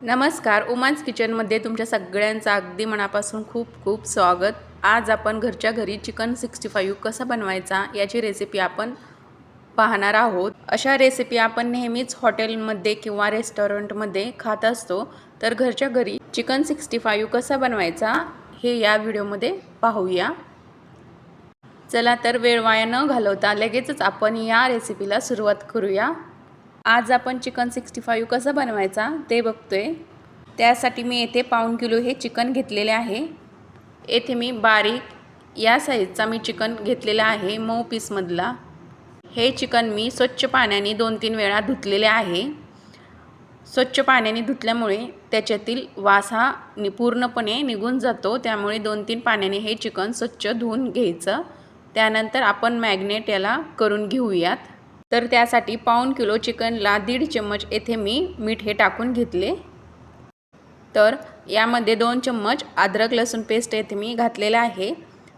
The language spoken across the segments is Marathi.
नमस्कार उमान्स किचनमध्ये तुमच्या सगळ्यांचं अगदी मनापासून खूप खूप स्वागत. आज आपण घरच्या घरी चिकन सिक्स्टी फाईव्ह कसा बनवायचा याची रेसिपी आपण पाहणार आहोत. अशा रेसिपी आपण नेहमीच हॉटेलमध्ये किंवा रेस्टॉरंटमध्ये खात असतो. तर घरच्या घरी चिकन सिक्स्टी फाईव्ह कसा बनवायचा हे या व्हिडिओमध्ये पाहूया. चला तर वेळ वाया न घालवता लगेचच आपण या रेसिपीला सुरुवात करूया. आज आपण चिकन सिक्स्टी फाईव्ह कसं बनवायचा ते बघतो आहे त्यासाठी मी येथे पाऊण किलो हे चिकन घेतलेले आहे. येथे मी बारीक या साईजचा मी चिकन घेतलेला आहे मऊ पीसमधला. हे चिकन मी स्वच्छ पाण्याने दोन तीन वेळा धुतलेले आहे. स्वच्छ पाण्याने धुतल्यामुळे त्याच्यातील वास हा नि पूर्णपणे निघून जातो. त्यामुळे दोन तीन पाण्याने हे चिकन स्वच्छ धुवून घ्यायचं. त्यानंतर आपण मॅग्नेट याला करून घेऊयात. तर त्यासाठी पाऊण किलो चिकनला दीड चम्मच येथे मी मीठ हे टाकून घेतले. तर यामध्ये दोन चम्मच अद्रक लसूण पेस्ट येथे मी घातलेलं आहे.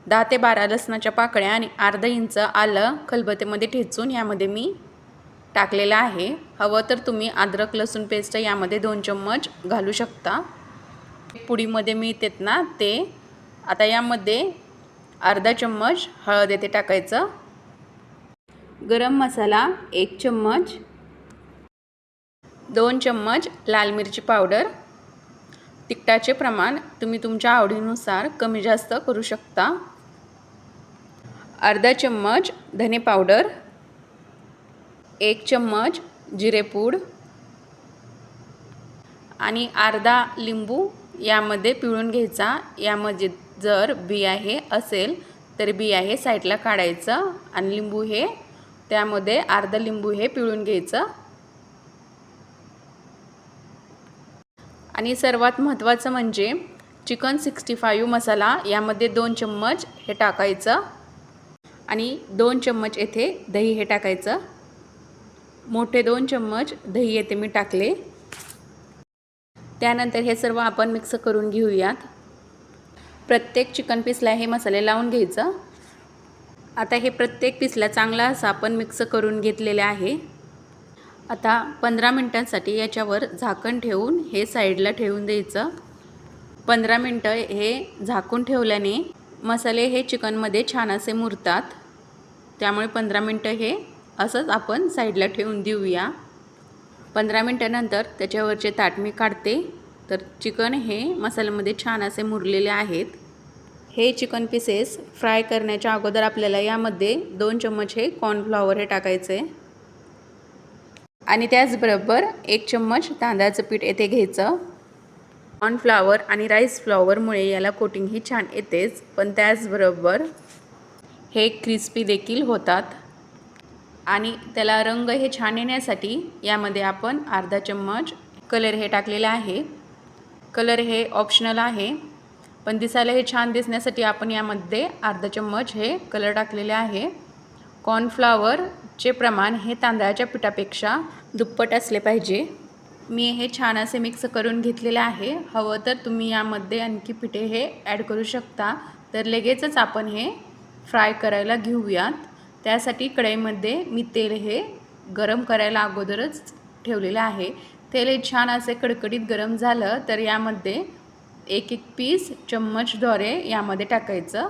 दहा ते बारा लसणाच्या पाकळ्या आणि अर्धा इंच आलं खलबतेमध्ये ठेचून यामध्ये मी टाकलेलं आहे. हवं तर तुम्ही अद्रक लसूण पेस्ट यामध्ये दोन चम्मच घालू शकता. पुडीमध्ये मिळतात ना ते. आता यामध्ये अर्धा चम्मच हळद येथे टाकायचं. गरम मसाला एक चम्मच. दोन चम्मच लाल मिरची पावडर. तिखटाचे प्रमाण तुम्ही तुमच्या आवडीनुसार कमी जास्त करू शकता. अर्धा चम्मच धने पावडर. एक चम्मच जिरेपूड आणि अर्धा लिंबू यामध्ये पिळून घ्यायचा. यामध्ये जर बी आहे असेल तर बी आहे साईडला काढायचं. आणि लिंबू हे त्यामध्ये अर्धा लिंबू हे पिळून घ्यायचं. आणि सर्वात महत्त्वाचं म्हणजे चिकन सिक्स्टी फाईव्ह मसाला यामध्ये दोन चम्मच हे टाकायचं. आणि दोन चम्मच येथे दही हे टाकायचं. मोठे दोन चम्मच दही येथे मी टाकले. त्यानंतर हे सर्व आपण मिक्स करून घेऊयात. प्रत्येक चिकन पीसला हे मसाले लावून घ्यायचं. आता हे प्रत्येक पीसला चांगला असा आपण मिक्स करून घेतलेले आहे. आता पंधरा मिनटांसाठी याच्यावर झाकण ठेवून हे साईडला ठेवून द्यायचं. पंधरा मिनटं हे झाकून ठेवल्याने मसाले हे चिकनमध्ये छान असे मुरतात. त्यामुळे पंधरा मिनटं हे असंच आपण साईडला ठेवून देऊया. पंधरा मिनटानंतर त्याच्यावरचे ताट मी काढते. तर चिकन हे मसाल्यामध्ये छान असे मुरलेले आहेत. हे चिकन पीसेस फ्राय करण्याच्या अगोदर आपल्याला यामध्ये दोन चम्मच हे कॉर्नफ्लॉवर हे टाकायचं. आहे आणि त्याचबरोबर एक चम्मच तांदळाचं पीठ येथे घ्यायचं. कॉर्नफ्लॉवर आणि राईस फ्लॉवरमुळे याला कोटिंग ही छान येतेच. पण त्याचबरोबर हे क्रिस्पी देखील होतात. आणि त्याला रंग हे छान येण्यासाठी यामध्ये आपण अर्धा चम्मच कलर हे टाकलेलं आहे. कलर हे ऑप्शनल आहे. पण दिसायला हे छान दिसण्यासाठी आपण यामध्ये अर्धा चम्मच हे कलर टाकलेले आहे. कॉर्नफ्लावरचे प्रमाण हे तांदळाच्या पिठापेक्षा दुप्पट असले पाहिजे. मी हे छान असे मिक्स करून घेतलेले आहे. हवं तर तुम्ही यामध्ये आणखी पिठे हे ॲड करू शकता. तर लगेचच आपण हे फ्राय करायला घेऊयात. त्यासाठी कढईमध्ये मी तेल हे गरम करायला अगोदरच ठेवलेलं आहे. तेल हे छान असे कडकडीत गरम झालं तर यामध्ये एक एक पीस चम्मचद्वारे यामध्ये टाकायचं.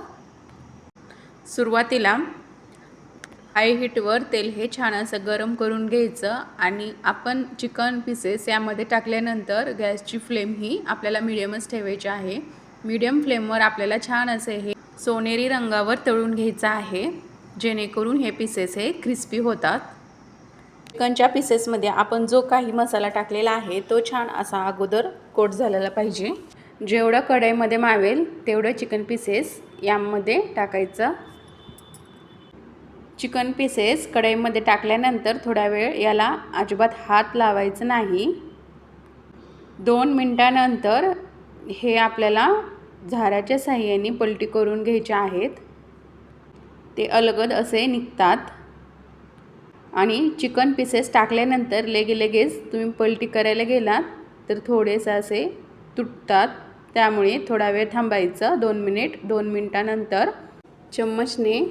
सुरुवातीला हाय हीटवर तेल हे छान असं गरम करून घ्यायचं आणि आपण चिकन पीसेस यामध्ये टाकल्यानंतर गॅसची फ्लेम ही आपल्याला मिडियमच ठेवायची आहे. मीडियम फ्लेमवर आपल्याला छान असे हे सोनेरी रंगावर तळून घ्यायचं आहे जेणेकरून हे पीसेस हे क्रिस्पी होतात. चिकनच्या पीसेसमध्ये आपण जो काही मसाला टाकलेला आहे तो छान असा अगोदर कोट झालेला पाहिजे. जेवढं कढईमध्ये मावेल तेवढं चिकन पीसेस यामध्ये टाकायचं. चिकन पीसेस कढईमध्ये टाकल्यानंतर थोडा वेळ याला अजिबात हात लावायचं नाही. दोन मिनटानंतर हे आपल्याला झाराच्या साह्याने पलटी करून घ्यायचे आहेत. ते अलगद असे निघतात. आणि चिकन पीसेस टाकल्यानंतर लेगे लगेच तुम्ही पलटी करायला गेलात तर थोडेसे असे तुटतात. त्यामुळे थोडा वेळ थांबायचं. दोन मिनिट दोन मिनटानंतर चम्मचने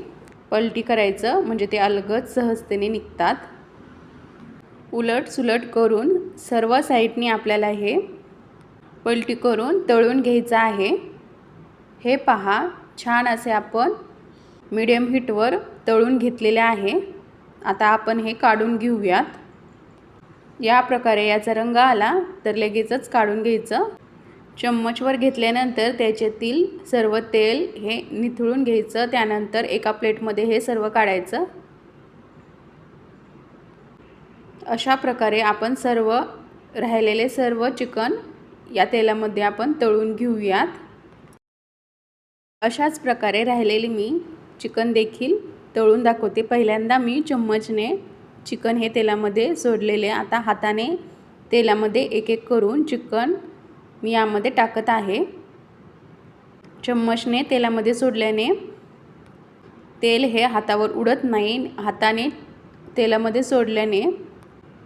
पलटी करायचं. म्हणजे ते अलगद सहजतेने निघतात. उलट सुलट करून सर्व साईडनी आपल्याला हे पलटी करून तळून घ्यायचं आहे. हे पहा छान असे आपण मीडियम हीटवर तळून घेतलेले आहे. आता आपण हे काढून घेऊयात. या प्रकारे याचा रंग आला तर लगेचच काढून घ्यायचं. चम्मचवर घेतल्यानंतर त्याच्यातील सर्व तेल हे निथळून घ्यायचं. त्यानंतर एका प्लेटमध्ये हे सर्व काढायचं. अशा प्रकारे आपण सर्व राहिलेले सर्व चिकन या तेलामध्ये आपण तळून घेऊयात. अशाच प्रकारे राहिलेले मी चिकन देखील तळून दाखवते. पहिल्यांदा मी चम्मचने चिकन हे तेलामध्ये सोडलेले. आता हाताने तेलामध्ये एक एक करून चिकन मी यामध्ये टाकत आहे. चम्मचने तेलामध्ये सोडल्याने तेल हे हातावर उडत नाही. हाताने तेलामध्ये सोडल्याने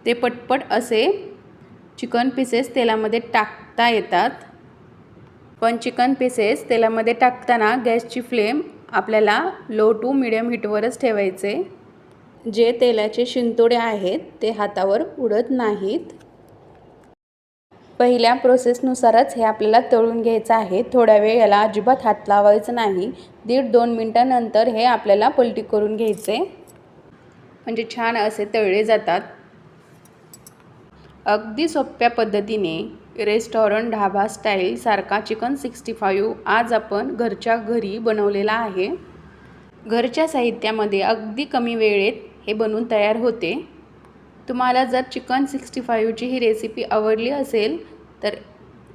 ते पटपट असे चिकन पीसेस तेलामध्ये टाकता येतात. पण चिकन पीसेस तेलामध्ये टाकताना गॅसची फ्लेम आपल्याला लो टू मिडियम हीटवरच ठेवायचे. जे तेलाचे शिंतोडे आहेत ते हातावर उडत नाहीत. पहिल्या प्रोसेसनुसारच हे आपल्याला तळून घ्यायचं आहे. थोड्या वेळ याला अजिबात हात लावायचं नाही. दीड दोन मिनटानंतर हे आपल्याला पलटी करून घ्यायचे. म्हणजे छान असे तळले जातात. अगदी सोप्या पद्धतीने रेस्टॉरंट ढाबा स्टाईल सारखा चिकन सिक्स्टी फाईव्ह आज आपण घरच्या घरी बनवलेला आहे. घरच्या साहित्यामध्ये अगदी कमी वेळेत हे बनवून तयार होते. तुम्हाला जर चिकन सिक्स्टी फाईव्हची ही रेसिपी आवडली असेल तर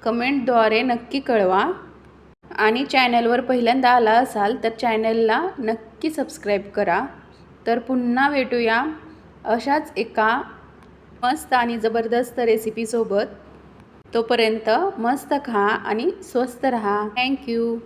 कमेंटद्वारे नक्की कळवा. आणि चॅनलवर पहिल्यांदा आला असाल तर चॅनलला नक्की सबस्क्राईब करा. तर पुन्हा भेटूया अशाच एका मस्त आणि जबरदस्त रेसिपीसोबत. तोपर्यंत मस्त खा आणि स्वस्त रहा. थँक्यू